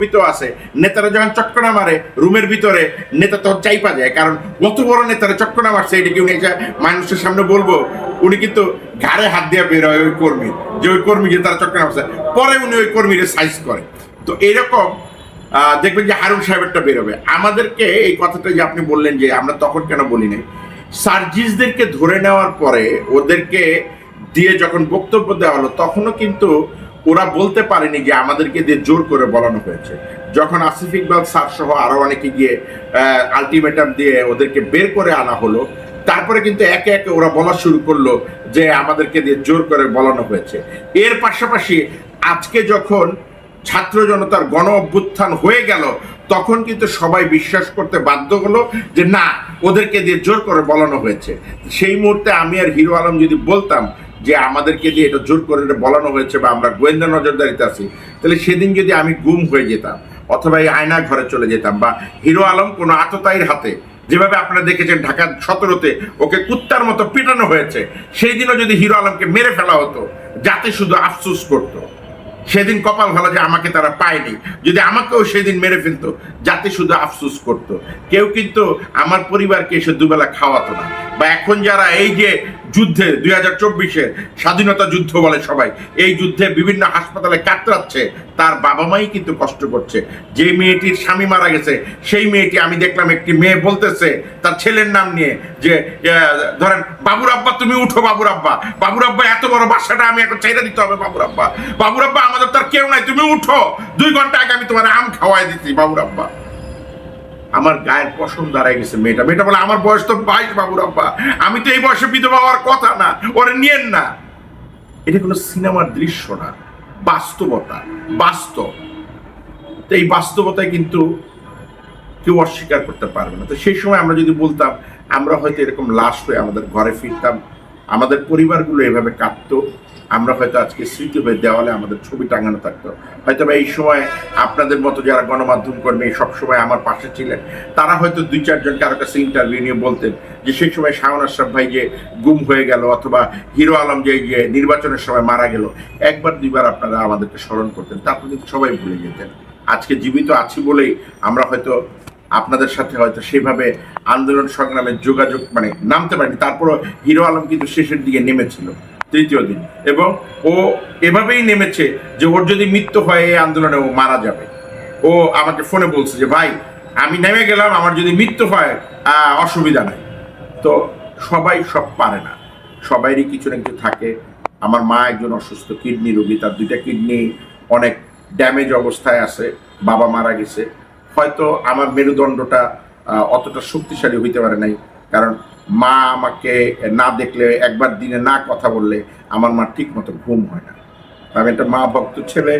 তো আছে। নেতারা যখন মারে, রুমের ভিতরে নেতা চাইপা যায়, কারণ কত বড় নেতারা মারছে, এটা কি উনি মানুষের সামনে বলব? উনি কিন্তু ঘাড়ে হাত দিয়ে বের হয় ওই কর্মী, যে ওই তারা মারছে। পরে উনি ওই কর্মীর সাইজ করে। তো দেখবেন যে হারুন সাহেবেরটা বেরোবে। আমাদেরকে এই কথাটা যে আপনি বললেন যে আমরা তখন কেন বলি নাই, সার্জিসদেরকে ধরে নেওয়ার পরে ওদেরকে দিয়ে যখন বক্তব্য দেওয়া হলো, তখনও কিন্তু ওরা বলতে পারেনি যে আমাদেরকে দিয়ে জোর করে বলানো হয়েছে। যখন আসিফ ইকবাল স্যার সহ আরও অনেকে গিয়ে আলটিমেটাম দিয়ে ওদেরকে বের করে আনা হলো, তারপরে কিন্তু একে একে ওরা বলা শুরু করল যে আমাদেরকে দিয়ে জোর করে বলানো হয়েছে। এর পাশাপাশি আজকে যখন ছাত্র জনতার গণ অভ্যুত্থান হয়ে গেল, তখন কিন্তু সবাই বিশ্বাস করতে বাধ্য হলো যে না, ওদেরকে দিয়ে জোর করে বলানো হয়েছে। সেই মুহূর্তে আমি আর হিরো আলম যদি বলতাম যে আমাদেরকে দিয়ে এটা জোর করে এটা বলানো হয়েছে বা আমরা গোয়েন্দা নজরদারিতে আছি, তাহলে সেদিন যদি আমি গুম হয়ে যেতাম, অথবা এই আয়না ঘরে চলে যেতাম বা হিরো আলম কোনো আততায়ীর হাতে, যেভাবে আপনারা দেখেছেন ঢাকা সতেরোতে ওকে কুত্তার মতো পিটানো হয়েছে, সেই দিনও যদি হিরো আলমকে মেরে ফেলা হতো, যাতে শুধু আফসোস করতো। সেদিন কপাল ভালো যে আমাকে তারা পায়নি, যদি আমাকেও সেদিন মেরে ফেলতো, যাতে শুধু আফসুস করত। কেউ কিন্তু আমার পরিবারকে এসে দুবেলা খাওয়াতো না। বা এখন যারা এই যে যুদ্ধে দুই হাজার চব্বিশে স্বাধীনতা যুদ্ধ বলে সবাই। এই যুদ্ধে বিভিন্ন হাসপাতালে কাতরাচ্ছে, তার বাবা মাই কিন্তু কষ্ট করছে। যে মেয়েটির স্বামী মারা গেছে, সেই মেয়েটি আমি দেখলাম একটি মেয়ে বলতেছে তার ছেলের নাম নিয়ে যে ধরেন, বাবুর আব্বা, তুমি উঠো বাবুর আব্বা। বাবুর আব্বা, এত বড় বাসাটা আমি এখন ছেড়ে দিতে হবে বাবুর আব্বা। বাবুর আব্বা, আমাদের তার কেউ নাই, তুমি উঠো। দুই ঘণ্টা আগে আমি তোমার আম খাওয়াই দিচ্ছি বাবুর আব্বা। আমার গায়ের পশম দাঁড়ায় গেছে মেয়েটা। মেয়েটা বলে, আমার বয়স তো বাইশ, বাবুর আমি তো এই বয়সে বিধবা হওয়ার কথা না, ওরে নিয়েন না। এটা কোনো সিনেমার দৃশ্য না, বাস্তবতা, বাস্তব। তো এই বাস্তবতায় কিন্তু কেউ অস্বীকার করতে পারবে না। তো সেই সময় আমরা যদি বলতাম, আমরা হয়তো এরকম লাশ হয়ে আমাদের ঘরে ফিরতাম, আমাদের পরিবারগুলো এভাবে কাঁদতো আমরা হয়তো আজকে স্মৃতি হয়ে দেওয়ালে আমাদের ছবি টাঙানো থাকতো। হয়তো বা এই সময় আপনাদের মতো যারা গণমাধ্যম কর্মী সবসময় আমার পাশে ছিলেন, তারা হয়তো দুই চারজন কারও কাছে ইন্টারভিউ নিয়ে বলতেন যে সেই সময় শাহন আশরাফ ভাই যে গুম হয়ে গেল অথবা হিরো আলম যে যে নির্বাচনের সময় মারা গেল, একবার, দুইবার আপনারা আমাদেরকে স্মরণ করতেন, তারপর কিন্তু সবাই ভুলে যেতেন। আজকে জীবিত আছি বলেই আমরা হয়তো আপনাদের সাথে হয়তো সেভাবে আন্দোলন সংগ্রামের যোগাযোগ মানে নামতে পারিনি, তারপরও হিরো আলম কিন্তু শেষের দিকে নেমেছিল। তৃতীয় দিন। এবং ও এভাবেই নেমেছে যে ওর যদি মৃত্যু হয় এই আন্দোলনে ও মারা যাবে। ও আমাকে ফোনে বলছে যে, ভাই, আমি নেমে গেলাম, আমার যদি মৃত্যু হয় অসুবিধা নাই। তো সবাই সব পারে না। সবাইরই কিছু না কিছু থাকে। আমার মা একজন অসুস্থ, কিডনি রোগী, তার দুইটা কিডনি অনেক ড্যামেজ অবস্থায় আছে, বাবা মারা গেছে। হয়তো আমার মেরুদণ্ডটা অতটা শক্তিশালী হইতে পারে নাই, কারণ মা আমাকে না দেখলে, একবার দিনে না কথা বললে, আমার মা ঠিক মতো ঘুম হয় না। আমি একটা মা ভক্ত ছেলে